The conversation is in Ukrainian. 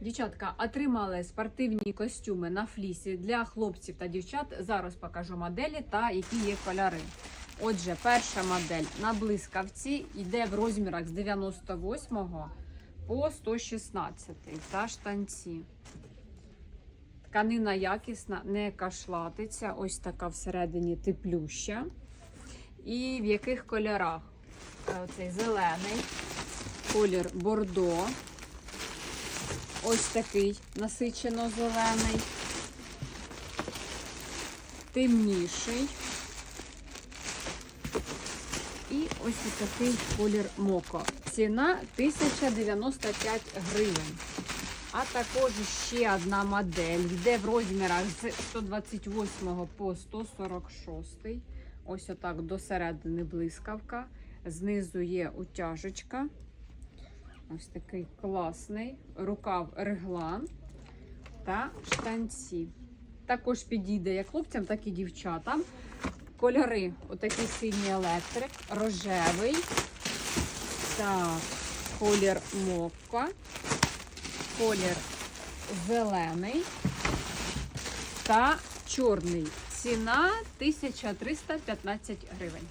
Дівчатка, отримали спортивні костюми на флісі для хлопців та дівчат. Зараз покажу моделі та які є кольори. Отже, перша модель на блискавці йде в розмірах з 98 по 116 та штанці. Тканина якісна, не кашлатиться. Ось така всередині теплюща. І в яких кольорах? Е, Оцей зелений, колір бордо. Ось такий насичено зелений, темніший. І ось такий колір моко. Ціна 1095 гривень. А також ще одна модель. Йде в розмірах з 128 по 146. Ось отак до середини блискавка. Знизу є утяжечка. Ось такий класний рукав реглан та штанці. Також підійде як хлопцям, так і дівчатам. Кольори: отакий синій електрик, рожевий, так, колір мокка, колір зелений та чорний. Ціна 1315 гривень.